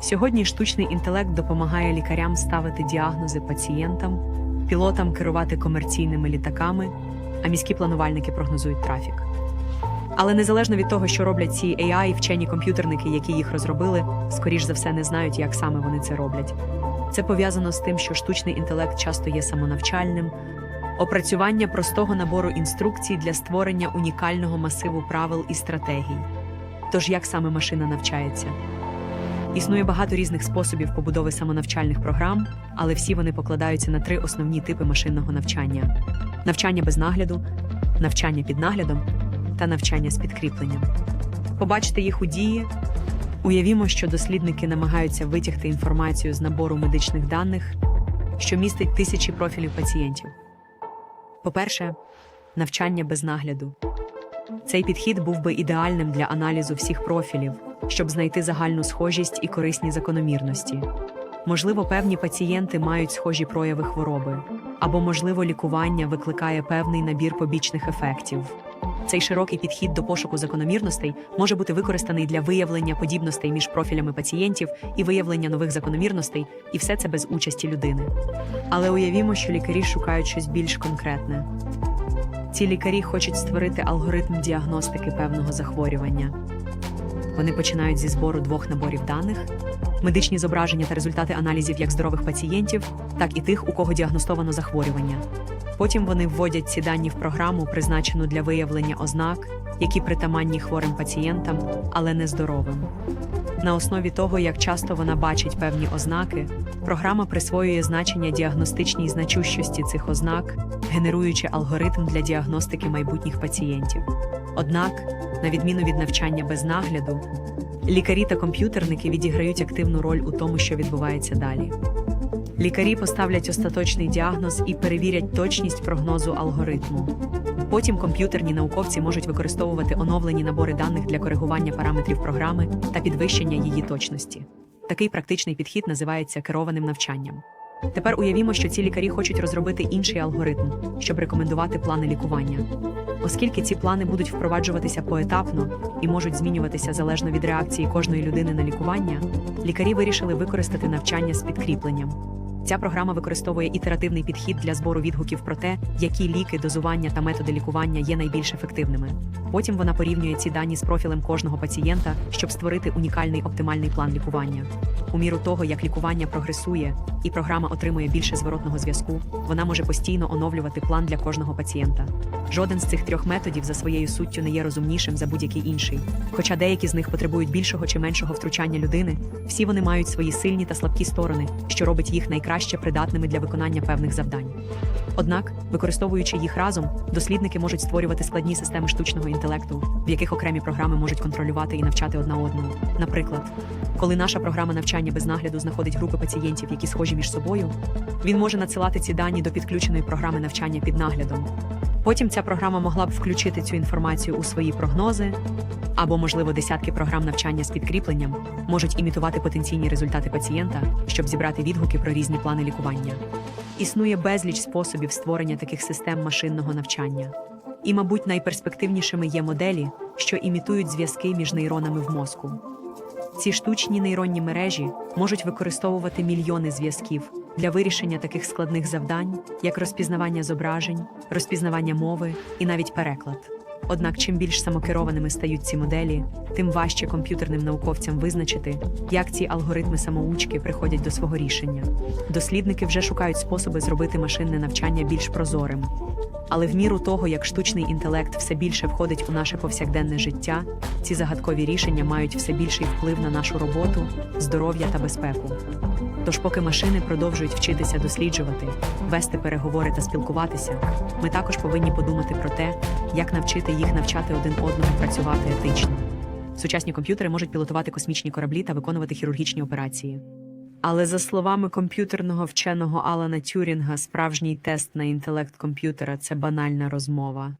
Сьогодні штучний інтелект допомагає лікарям ставити діагнози пацієнтам, пілотам керувати комерційними літаками, а міські планувальники прогнозують трафік. Але незалежно від того, що роблять ці AI, вчені комп'ютерники, які їх розробили, скоріш за все не знають, як саме вони це роблять. Це пов'язано з тим, що штучний інтелект часто є самонавчальним, опрацювання простого набору інструкцій для створення унікального масиву правил і стратегій. Тож як саме машина навчається? Існує багато різних способів побудови самонавчальних програм, але всі вони покладаються на три основні типи машинного навчання: навчання без нагляду, навчання під наглядом та навчання з підкріпленням. Побачите їх у дії. Уявімо, що дослідники намагаються витягти інформацію з набору медичних даних, що містить тисячі профілів пацієнтів. По-перше, навчання без нагляду. Цей підхід був би ідеальним для аналізу всіх профілів, щоб знайти загальну схожість і корисні закономірності. Можливо, певні пацієнти мають схожі прояви хвороби, або, можливо, лікування викликає певний набір побічних ефектів. Цей широкий підхід до пошуку закономірностей може бути використаний для виявлення подібностей між профілями пацієнтів і виявлення нових закономірностей, і все це без участі людини. Але уявімо, що лікарі шукають щось більш конкретне. Ці лікарі хочуть створити алгоритм діагностики певного захворювання. Вони починають зі збору двох наборів даних: медичні зображення та результати аналізів як здорових пацієнтів, так і тих, у кого діагностовано захворювання. Потім вони вводять ці дані в програму, призначену для виявлення ознак, які притаманні хворим пацієнтам, але не здоровим. На основі того, як часто вона бачить певні ознаки, програма присвоює значення діагностичній значущості цих ознак, генеруючи алгоритм для діагностики майбутніх пацієнтів. Однак, на відміну від навчання без нагляду, лікарі та комп'ютерники відіграють активну роль у тому, що відбувається далі. Лікарі поставлять остаточний діагноз і перевірять точність прогнозу алгоритму. Потім комп'ютерні науковці можуть використовувати оновлені набори даних для коригування параметрів програми та підвищення її точності. Такий практичний підхід називається керованим навчанням. Тепер уявімо, що ці лікарі хочуть розробити інший алгоритм, щоб рекомендувати плани лікування. Оскільки ці плани будуть впроваджуватися поетапно і можуть змінюватися залежно від реакції кожної людини на лікування, лікарі вирішили використати навчання з підкріпленням. Ця програма використовує ітеративний підхід для збору відгуків про те, які ліки, дозування та методи лікування є найбільш ефективними. Потім вона порівнює ці дані з профілем кожного пацієнта, щоб створити унікальний оптимальний план лікування. У міру того, як лікування прогресує і програма отримує більше зворотного зв'язку, вона може постійно оновлювати план для кожного пацієнта. Жоден з цих трьох методів за своєю суттю не є розумнішим за будь-який інший. Хоча деякі з них потребують більшого чи меншого втручання людини, всі вони мають свої сильні та слабкі сторони, що робить їх найкраще придатними для виконання певних завдань. Однак, використовуючи їх разом, дослідники можуть створювати складні системи штучного інтелекту, в яких окремі програми можуть контролювати і навчати одна одного. Наприклад, коли наша програма навчання без нагляду знаходить групи пацієнтів, які схожі між собою, він може надсилати ці дані до підключеної програми навчання під наглядом. Потім ця програма могла б включити цю інформацію у свої прогнози, або, можливо, десятки програм навчання з підкріпленням можуть імітувати потенційні результати пацієнта, щоб зібрати відгуки про різні плани лікування. Існує безліч способів створення таких систем машинного навчання. І, мабуть, найперспективнішими є моделі, що імітують зв'язки між нейронами в мозку. Ці штучні нейронні мережі можуть використовувати мільйони зв'язків для вирішення таких складних завдань, як розпізнавання зображень, розпізнавання мови і навіть переклад. Однак, чим більш самокерованими стають ці моделі, тим важче комп'ютерним науковцям визначити, як ці алгоритми самоучки приходять до свого рішення. Дослідники вже шукають способи зробити машинне навчання більш прозорим. Але в міру того, як штучний інтелект все більше входить у наше повсякденне життя, ці загадкові рішення мають все більший вплив на нашу роботу, здоров'я та безпеку. Тож, поки машини продовжують вчитися досліджувати, вести переговори та спілкуватися, ми також повинні подумати про те, як навчити їх навчати один одного працювати етично. Сучасні комп'ютери можуть пілотувати космічні кораблі та виконувати хірургічні операції. Але за словами комп'ютерного вченого Алана Тюрінга, справжній тест на інтелект комп'ютера це банальна розмова.